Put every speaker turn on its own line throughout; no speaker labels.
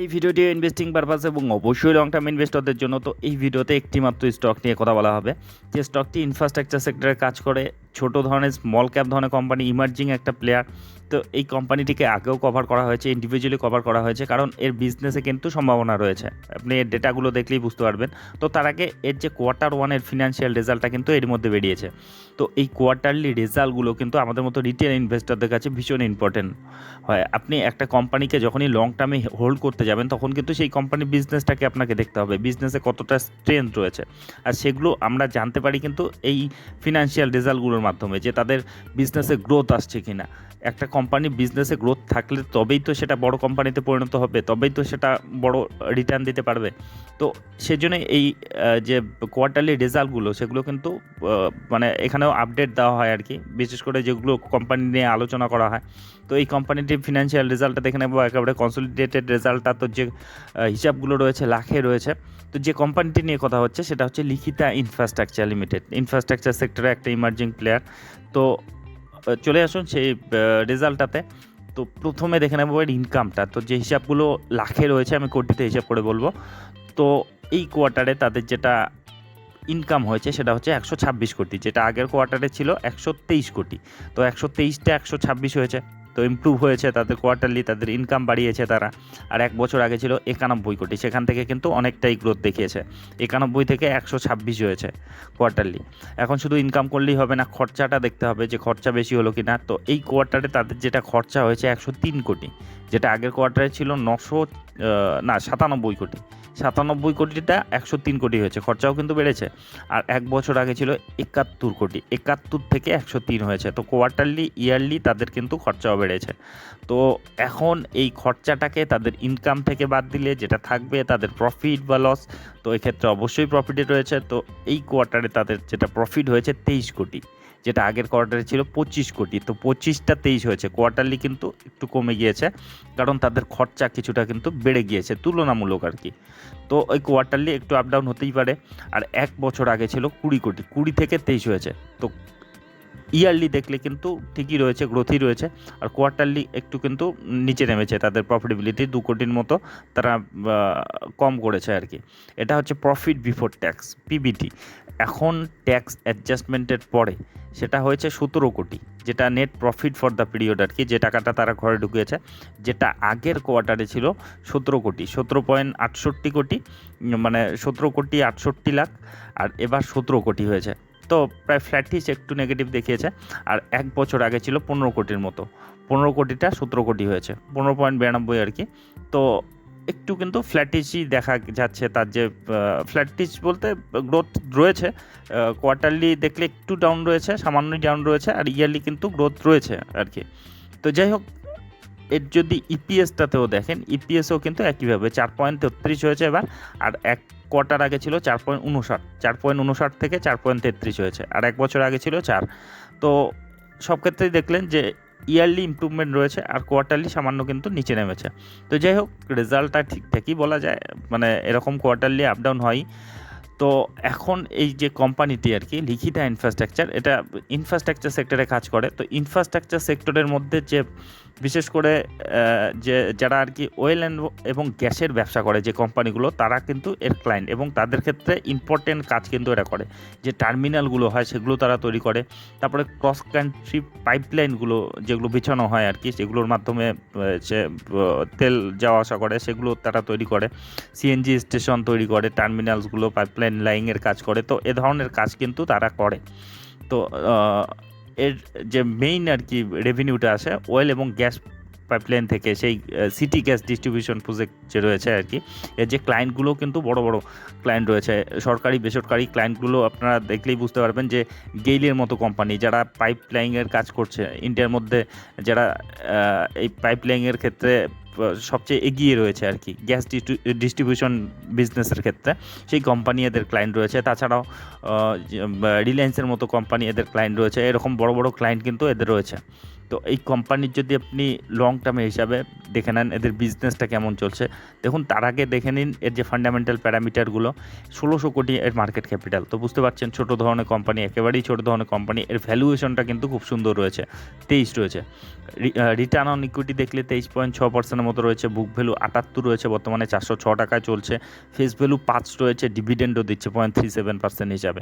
এই ভিডিওটি investing purpose এবং অবশ্যই লং টার্ম ইনভেস্টরদের জন্য। তো এই ভিডিওতে একটি মাত্র স্টক নিয়ে কথা বলা হবে। যে স্টকটি ইনফ্রাস্ট্রাকচার সেক্টরে কাজ করে ছোট ধরনের স্মল ক্যাপ ধরনের কোম্পানি ইমার্জিং একটা প্লেয়ার তো এই কোম্পানিটিকে আগেও কভার করা হয়েছে ইন্ডিভিজুয়ালি কভার করা হয়েছে, কারণ এর বিজনেসে কিন্তু সম্ভাবনা রয়েছে। আপনি এর ডেটাগুলো দেখলেই বুঝতে পারবেন। তো তার আগে এর যে কোয়ার্টার ওয়ানের ফিনান্সিয়াল রেজাল্টটা কিন্তু এর মধ্যে বেরিয়েছে। তো এই কোয়ার্টারলি রেজাল্টগুলো কিন্তু আমাদের মতো রিটেল ইনভেস্টরদের কাছে ভীষণ ইম্পর্টেন্ট হয়, আপনি একটা কোম্পানিকে যখনই লং টার্মে হোল্ড করতে যাবেন, তখন কিন্তু সেই কোম্পানির বিজনেসটাকে আপনাকে দেখতে হবে। বিজনেসে কতটা স্ট্রেংথ রয়েছে। আর সেগুলো আমরা জানতে পারি কিন্তু এই ফিনান্সিয়াল রেজাল্টগুলোর মাধ্যমে যে তাদের বিজনেসে গ্রোথ আসছে কিনা। একটা কোম্পানি বিজনেসে গ্রোথ থাকলে তবেই তো সেটা বড় কোম্পানিতে পরিণত হবে, তবেই তো সেটা বড় রিটার্ন দিতে পারবে। তো সেজন্য এই যে কোয়ার্টারলি রেজাল্টগুলো সেগুলো কিন্তু মানে এখানেও আপডেট দেওয়া হয় আর কি বিশেষ করে যেগুলো কোম্পানি নিয়ে আলোচনা করা হয়। তো এই কোম্পানিটির ফিনান্সিয়াল রেজাল্টটা দেখে নেব। একেবারে কনসলিডেটেড রেজাল্টটা তো যে হিসাবগুলো রয়েছে, লাখে রয়েছে। তো যে কোম্পানিটি নিয়ে কথা হচ্ছে, সেটা হচ্ছে লিখিতা ইনফ্রাস্ট্রাকচার লিমিটেড ইনফ্রাস্ট্রাকচার সেক্টরে একটা ইমার্জিং প্লেয়ার তো চলে আসুন সেই রেজাল্টটাতে। তো প্রথমে দেখে নেব এর ইনকামটা তো যে হিসাবগুলো লাখে রয়েছে, আমি কোটিতে হিসাব করে বলব। তো এই কোয়ার্টারে তাদের যেটা ইনকাম হয়েছে, সেটা হচ্ছে একশো ছাব্বিশ কোটি। যেটা আগের কোয়ার্টারে ছিল একশো তেইশ কোটি। তো একশো তেইশটা একশো ছাব্বিশ হয়েছে। তো ইমপ্রুভ হয়েছে, তাদের কোয়ার্টারলি তাদের ইনকাম বাড়িয়েছে তারা। আর এক বছর আগে ছিল একানব্বই কোটি, সেখান থেকে কিন্তু অনেকটাই গ্রোথ দেখিয়েছে। একানব্বই থেকে একশো ছাব্বিশ হয়েছে কোয়ার্টারলি এখন শুধু ইনকাম করলেই হবে না, খরচাটা দেখতে হবে যে খরচা বেশি হলো কি না তো এই কোয়ার্টারে তাদের যেটা খরচা হয়েছে একশো তিন কোটি, যেটা আগের কোয়ার্টারে ছিল নশো না, সাতানব্বই কোটি। সাতানব্বই কোটিটা একশো তিন কোটি হয়েছে, খরচাও কিন্তু বেড়েছে। আর এক বছর আগে ছিল একাত্তর কোটি, একাত্তর থেকে একশো তিন হয়েছে। তো কোয়ার্টারলি ইয়ারলি তাদের কিন্তু খরচাও বেড়েছে। তো এখন এই খরচাটাকে তাদের ইনকাম থেকে বাদ দিলে যেটা থাকবে তাদের প্রফিট বা লস তো এক্ষেত্রে অবশ্যই প্রফিটে রয়েছে। তো এই কোয়ার্টারে তাদের যেটা প্রফিট হয়েছে তেইশ কোটি। যেটা আগের কোয়ার্টারে ছিল পঁচিশ কোটি। তো পঁচিশটা তেইশ হয়েছে। কোয়ার্টারলি কিন্তু একটু কমে গিয়েছে, কারণ তাদের খরচা কিছুটা কিন্তু বেড়ে গিয়েছে, তুলনামূলক আর কি। তো ওই কোয়ার্টারলি একটু আপ ডাউন হতেই পারে। আর এক বছর আগে ছিল কুড়ি কোটি, কুড়ি থেকে তেইশ হয়েছে। তো ইয়ারলি দেখলে কিন্তু ঠিকই রয়েছে গ্রোথই রয়েছে। আর কোয়ার্টারলি একটু কিন্তু নিচে নেমেছে তাদের প্রফিটেবিলিটি দু কোটির মতো, তারা কম করেছে আর কি। এটা হচ্ছে প্রফিট বিফোর ট্যাক্স পিবিটি এখন ট্যাক্স অ্যাডজাস্টমেন্টের পরে সেটা হয়েছে সতেরো কোটি, যেটা net profit for the period আর কি, যে টাকাটা তারা ঘরে ঢুকিয়েছে, যেটা আগের কোয়ার্টারে ছিল সতেরো কোটি, সতেরো পয়েন্ট আটষট্টি কোটি মানে সতেরো কোটি আটষট্টি লাখ, আর এবার সতেরো কোটি হয়েছে। তো প্রায় ফ্ল্যাটিস একটু নেগেটিভ দেখিয়েছে, আর এক বছর আগে ছিল পনেরো কোটির মতো, পনেরো কোটিটা সতেরো কোটি হয়েছে, পনেরো পয়েন্ট বিরানব্বই আর কি। তো একটু কিন্তু ফ্ল্যাটিসই দেখা যাচ্ছে তার যে ফ্ল্যাটিস বলতে গ্রোথ রয়েছে কোয়ার্টারলি দেখলে একটু ডাউন রয়েছে, সামান্যই ডাউন রয়েছে আর ইয়ারলি কিন্তু গ্রোথ রয়েছে আর কি। তো যাই হোক, এর যদি ইপিএসটাতেও দেখেন ইপিএসও কিন্তু একইভাবে চার পয়েন্ট তেত্রিশ হয়েছে এবার, আর এক কোয়ার্টার আগে ছিল চার পয়েন্ট উনষাট, চার পয়েন্ট উনষাট থেকে চার পয়েন্ট তেত্রিশ হয়েছে, আর এক বছর আগে ছিল চার। তো সব ক্ষেত্রেই দেখলেন যে ইয়ারলি ইম্প্রুভমেন্ট রয়েছে আর কোয়ার্টারলি সামান্য কিন্তু নিচে নেমেছে। তো যাই হোক, রেজাল্টটা ঠিকঠাকই বলা যায়। মানে এরকম কোয়ার্টারলি আপ ডাউন হয়। তো এখন এই যে কোম্পানিটি আর কি লিখিতা ইনফ্রাস্ট্রাকচার এটা ইনফ্রাস্ট্রাকচার সেক্টরে কাজ করে। তো ইনফ্রাস্ট্রাকচার সেক্টরের মধ্যে যে, বিশেষ করে যে, যারা আর কি ওয়েল অ্যান্ড এবং গ্যাসের ব্যবসা করে যে কোম্পানিগুলো তারা কিন্তু এর ক্লায়েন্ট এবং তাদের ক্ষেত্রে ইম্পর্টেন্ট কাজ কিন্তু এরা করে। যে টার্মিনালগুলো হয়, সেগুলো তারা তৈরি করে। তারপরে ক্রস কান্ট্রি পাইপলাইনগুলো যেগুলো বিছানো হয় আর কি সেগুলোর মাধ্যমে সে তেল যাওয়া আসা করে, সেগুলো তারা তৈরি করে। সিএনজি স্টেশন তৈরি করে টার্মিনালসগুলো পাইপলাইন লাইনের কাজ করে। তো এ ধরনের কাজ কিন্তু তারা করে। তো এর যে মেইন আর কি রেভিনিউটা আছে অয়েল এবং গ্যাস পাইপলাইন থেকে সেই সিটি গ্যাস ডিস্ট্রিবিউশন প্রজেক্ট যে রয়েছে আর কি, এর যে ক্লায়েন্টগুলো কিন্তু বড় বড় ক্লায়েন্ট রয়েছে। সরকারি, বেসরকারি ক্লায়েন্টগুলো আপনারা দেখলেই বুঝতে পারবেন যে গেইলের মতো কোম্পানি যারা পাইপ লাইনের কাজ করছে ইন্ডিয়ার মধ্যে যারা এই পাইপ লাইনের ক্ষেত্রে সবচেয়ে এগিয়ে রয়েছে আর কি গ্যাস ডিস্ট্রিবিউশন বিজনেসের ক্ষেত্রে, সেই কোম্পানি এদের ক্লায়েন্ট রয়েছে। তাছাড়াও রিলায়েন্সের মতো কোম্পানি এদের ক্লায়েন্ট রয়েছে। এরকম বড় বড় ক্লায়েন্ট কিন্তু এদের রয়েছে। তো এই কোম্পানির যদি আপনি লং টার্মে হিসাবে দেখে নেন এদের বিজনেসটা কেমন চলছে, দেখুন তার আগে দেখে নিন এর যে ফান্ডামেন্টাল প্যারামিটারগুলো ষোলোশো কোটি এর মার্কেট ক্যাপিটাল তো বুঝতে পারছেন ছোটো ধরনের কোম্পানি একেবারেই ছোটো ধরনের কোম্পানি এর ভ্যালুয়েশনটা কিন্তু খুব সুন্দর রয়েছে, তেইশ রয়েছে। রিটার্ন অন ইকুইটি দেখলে তেইশ পয়েন্ট ছ পার্সেন্টের মতো রয়েছে বুক ভ্যালু আটাত্তর রয়েছে, বর্তমানে চারশো ছ টাকায় চলছে ফেস ভ্যালু পাঁচ রয়েছে ডিভিডেন্ডও দিচ্ছে পয়েন্ট থ্রি সেভেন পার্সেন্ট হিসাবে।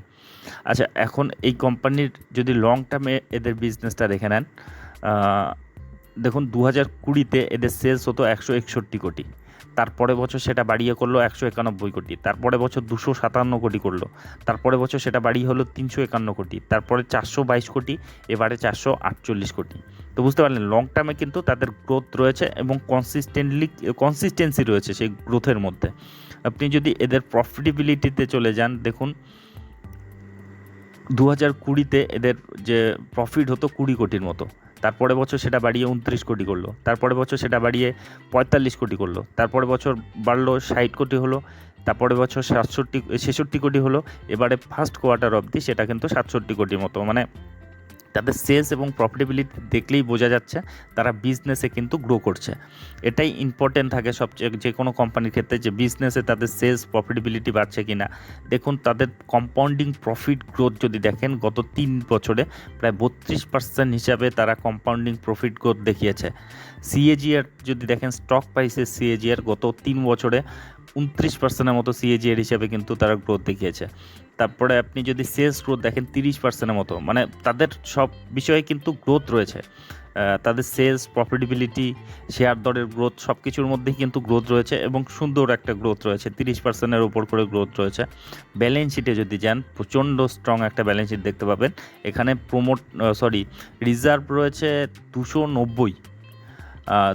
আচ্ছা এখন এই কোম্পানির যদি লং টার্মে এদের বিজনেসটা দেখে নেন দেখুন দু হাজার কুড়িতে এদের সেলস হতো একশো একষট্টি কোটি। তারপরে বছর সেটা বাড়িয়ে করল একশো একানব্বই কোটি। তারপরে বছর দুশো সাতান্ন কোটি করল। তারপরে বছর সেটা বাড়িয়ে হলো তিনশো একান্ন কোটি। তারপরে চারশো বাইশ কোটি, এবারে চারশো আটচল্লিশ কোটি। তো বুঝতে পারলেন লং টার্মে কিন্তু তাদের গ্রোথ রয়েছে এবং কনসিস্টেন্টলি কনসিস্টেন্সি রয়েছে সেই গ্রোথের মধ্যে। আপনি যদি এদের প্রফিটেবিলিটিতে চলে যান, দেখুন দু হাজার কুড়িতে এদের যে প্রফিট হতো কুড়ি কোটির মতো। তারপরে বছর সেটা বাড়িয়ে উনত্রিশ কোটি করল। তারপরে বছর সেটা বাড়িয়ে পঁয়তাল্লিশ কোটি করল। তারপরে বছর বাড়লো ষাট কোটি হলো। তারপরে বছর সাতষট্টি, ছেষট্টি কোটি হলো। এবারে ফার্স্ট কোয়ার্টার অবধি সেটা কিন্তু সাতষট্টি কোটির মতো। মানে তাদের সেলস এবং প্রফিটেবিলিটি দেখলেই বোঝা যাচ্ছে তারা বিজনেসে কিন্তু গ্রো করছে। এটাই ইম্পর্টেন্ট থাকে সবচেয়ে যে কোনো কোম্পানির ক্ষেত্রে যে বিজনেসে তাদের সেলস প্রফিটেবিলিটি বাড়ছে কি না দেখুন, তাদের কম্পাউন্ডিং প্রফিট গ্রোথ যদি দেখেন, গত তিন বছরে প্রায় বত্রিশ পার্সেন্ট হিসাবে তারা কম্পাউন্ডিং প্রফিট গ্রোথ দেখিয়েছে। সিএজিআর যদি দেখেন স্টক প্রাইসের সিএজিআর গত তিন বছরে উনত্রিশ পার্সেন্টের মতো সিএজিআর হিসাবে কিন্তু তারা গ্রোথ দেখিয়েছে। তারপরে আপনি যদি সেলস গ্রোথ দেখেন, তিরিশ পার্সেন্টের মতো মানে তাদের সব বিষয়ে কিন্তু গ্রোথ রয়েছে। তাদের সেলস প্রফিটেবিলিটি শেয়ার দরের গ্রোথ সব কিছুর মধ্যেই কিন্তু গ্রোথ রয়েছে এবং সুন্দর একটা গ্রোথ রয়েছে, তিরিশ পার্সেন্টের ওপর করে গ্রোথ রয়েছে। ব্যালেন্স শিটে যদি যান, প্রচণ্ড স্ট্রং একটা ব্যালেন্স শিট দেখতে পাবেন। এখানে প্রমোট সরি রিজার্ভ রয়েছে দুশো নব্বই।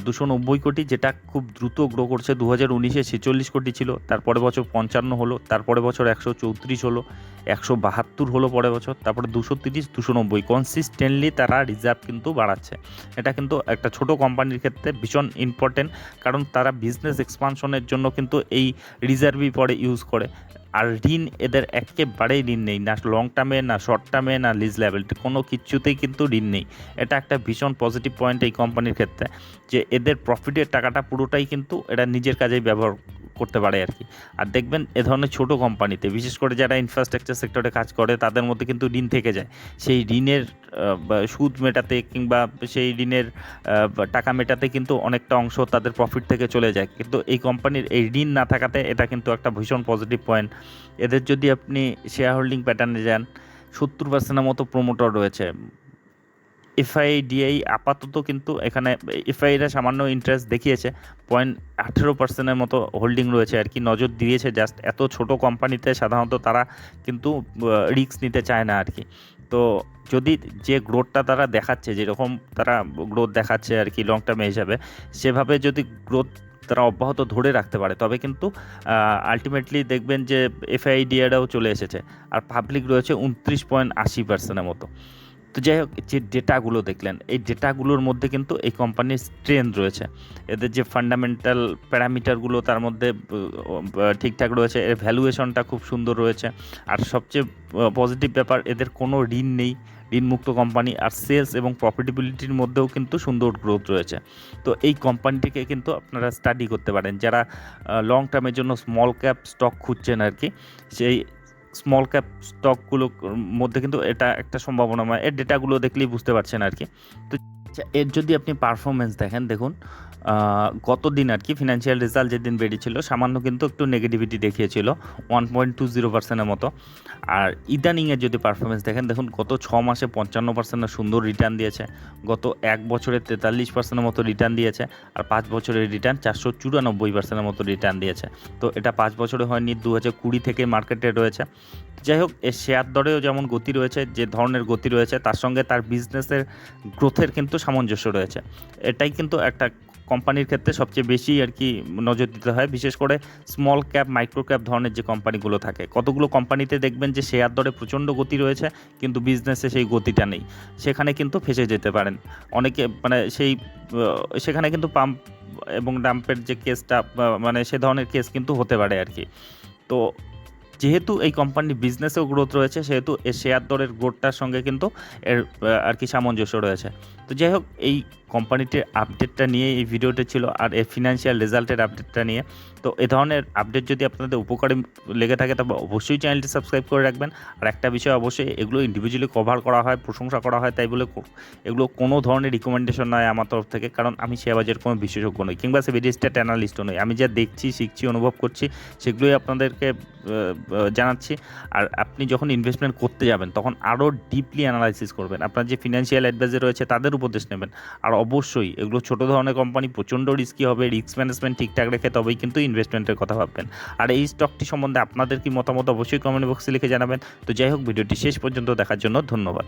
দুশো নব্বই কোটি যেটা খুব দ্রুত গ্রো করছে। দু হাজার উনিশে ছেচল্লিশ কোটি ছিল তারপরে বছর পঞ্চান্ন হলো তারপরে বছর একশো চৌত্রিশ হলো। একশো বাহাত্তর হলো পরের বছর, তারপরে দুশো তিরিশ, দুশো নব্বই। কনসিস্টেন্টলি তারা রিজার্ভ কিন্তু বাড়াচ্ছে। এটা কিন্তু একটা ছোট কোম্পানির ক্ষেত্রে ভীষণ ইম্পর্টেন্ট কারণ তারা বিজনেস এক্সপানশনের জন্য কিন্তু এই রিজার্ভই পরে ইউজ করে। আর ঋণ এদের একেবারেই ঋণ নেই, না লং টার্মে না শর্ট টার্মে না লিজ লেভেল কোনো কিছুতেই কিন্তু ঋণ নেই। এটা একটা ভীষণ পজিটিভ পয়েন্ট এই কোম্পানির ক্ষেত্রে, যে এদের প্রফিটের টাকাটা পুরোটাই কিন্তু এরা নিজের কাজেই ব্যবহার করতে পারে আর কি। আর দেখবেন এ ধরনের ছোট কোম্পানিতে, বিশেষ করে যারা ইনফ্রাস্ট্রাকচার সেক্টরে কাজ করে, তাদের মধ্যে কিন্তু ঋণ থেকে যায়। সেই ঋণের সুদ মেটাতে কিংবা সেই ঋণের টাকা মেটাতে কিন্তু অনেকটা অংশ তাদের প্রফিট থেকে চলে যায়। কিন্তু এই কোম্পানির এই ঋণ না থাকাতে এটা কিন্তু একটা ভীষণ পজিটিভ পয়েন্ট এদের যদি আপনি শেয়ার হোল্ডিং প্যাটার্নে যান, সত্তর পার্সেন্টের মতো প্রমোটর রয়েছে। এফআইডিআই আপাতত কিন্তু এখানে এফআইরা সামান্য ইন্টারেস্ট দেখিয়েছে। পয়েন্ট আঠেরো পার্সেন্টের মতো হোল্ডিং রয়েছে আর কি। নজর দিয়েছে জাস্ট এত ছোট কোম্পানিতে সাধারণত তারা কিন্তু রিস্ক নিতে চায় না আর কি। তো যদি যে গ্রোথটা তারা দেখাচ্ছে, যেরকম তারা গ্রোথ দেখাচ্ছে আর কি লং টার্মে হিসাবে, সেভাবে যদি গ্রোথ তারা অব্যাহত ধরে রাখতে পারে, তবে কিন্তু আলটিমেটলি দেখবেন যে এফআইডিআরাও চলে এসেছে। আর পাবলিক রয়েছে উনত্রিশ পয়েন্ট আশি পার্সেন্টের মতো। তো যাই হোক, যে ডেটাগুলো দেখলেন, এই ডেটাগুলোর মধ্যে কিন্তু এই কোম্পানির স্ট্রেংথ রয়েছে। এদের যে ফান্ডামেন্টাল প্যারামিটারগুলো তার মধ্যে ঠিকঠাক রয়েছে, এর ভ্যালুয়েশনটা খুব সুন্দর রয়েছে। আর সবচেয়ে পজিটিভ ব্যাপার, এদের কোনো ঋণ নেই, ঋণমুক্ত কোম্পানি, আর সেলস এবং প্রফিটেবিলিটির মধ্যেও কিন্তু সুন্দর গ্রোথ রয়েছে। তো এই কোম্পানিটিকে কিন্তু আপনারা স্টাডি করতে পারেন। যারা লং টার্মের জন্য স্মল ক্যাপ স্টক খুঁজছেন আর কি, সেই স্মল ক্যাপ স্টকগুলোর মধ্যে কিন্তু এটা একটা সম্ভাবনা। মানে এর ডেটাগুলো দেখলেই বুঝতে পারছেন আর কি। তো আচ্ছা, এর যদি আপনি পারফরমেন্স দেখেন দেখুন গত দিন আর কি ফিনান্সিয়াল রেজাল্ট যেদিন বেরিয়েছিল, সামান্য কিন্তু একটু নেগেটিভিটি দেখিয়েছিল ওয়ান পয়েন্ট টু জিরো পার্সেন্টের মতো। আর ইদানিংয়ের যদি পারফরমেন্স দেখেন, দেখুন গত ছ মাসে পঞ্চান্ন পার্সেন্টের সুন্দর রিটার্ন দিয়েছে, গত এক বছরে তেতাল্লিশ পার্সেন্টের মতো রিটার্ন দিয়েছে, আর পাঁচ বছরের রিটার্ন চারশো চুরানব্বই পার্সেন্টের মতো রিটার্ন দিয়েছে। তো এটা পাঁচ বছরে হয়নি দু হাজার কুড়ি থেকে মার্কেটে রয়েছে। যাই হোক, এর শেয়ার দরেও যেমন গতি রয়েছে, যে ধরনের গতি রয়েছে, তার সঙ্গে তার বিজনেসের গ্রোথের কিন্তু সামঞ্জস্য রয়েছে। এটাই কিন্তু একটা কোম্পানির ক্ষেত্রে সবচেয়ে বেশি আর কি নজর দিতে হয়, বিশেষ করে স্মল ক্যাপ মাইক্রো ক্যাপ ধরনের যে কোম্পানিগুলো থাকে। কতগুলো কোম্পানিতে দেখবেন যে শেয়ার দরে প্রচণ্ড গতি রয়েছে, কিন্তু বিজনেসে সেই গতিটা নেই। সেখানে কিন্তু ফেসে যেতে পারেন। অনেকে মানে সেই সেখানে কিন্তু পাম্প এবং ডাম্পের যে কেসটা মানে সে ধরনের কেস কিন্তু হতে পারে আর কি। তো যেহেতু এই কোম্পানির বিজনেসেও গ্রোথ রয়েছে, সেহেতু এর শেয়ার দরের গ্রোথটার সঙ্গে কিন্তু এর আর কি সামঞ্জস্য রয়েছে। তো যাই হোক, এই কোম্পানিটির আপডেটটা নিয়ে এই ভিডিওটি ছিল আর এর ফিনান্সিয়াল রেজাল্টের আপডেটটা নিয়ে। তো এ ধরনের আপডেট যদি আপনাদের উপকারী লেগে থাকে, তবে অবশ্যই চ্যানেলটি সাবস্ক্রাইব করে রাখবেন। আর একটা বিষয় অবশ্যই, এগুলো ইন্ডিভিজুয়ালি কভার করা হয়, প্রশংসা করা হয়, তাই বলে এগুলো কোনো ধরনের রিকমেন্ডেশন নয় আমার তরফ থেকে, কারণ আমি শেয়ার বাজারের কোনো বিশেষজ্ঞ নই, কিংবা সে রেজিস্টার্ড অ্যানালিস্টও নই। আমি যা দেখছি, শিখছি, অনুভব করছি, সেগুলোই আপনাদেরকে জানাচ্ছি। আর আপনি যখন ইনভেস্টমেন্ট করতে যাবেন, তখন আরও ডিপলি অ্যানালাইসিস করবেন। আপনার যে ফিনান্সিয়াল অ্যাডভাইজার রয়েছে, তাদের উপদেশ নেবেন। আর অবশ্যই এগুলো ছোটো ধরনের কোম্পানি প্রচণ্ড রিস্কি হবে রিস্ক ম্যানেজমেন্ট ঠিকঠাক রেখে তবেই কিন্তু ইনভেস্টমেন্টের কথা ভাববেন। আর এই স্টকটি সম্বন্ধে আপনাদের কি মতামত অবশ্যই কমেন্ট বক্সে লিখে জানাবেন। তো যাই হোক, ভিডিওটি শেষ পর্যন্ত দেখার জন্য ধন্যবাদ।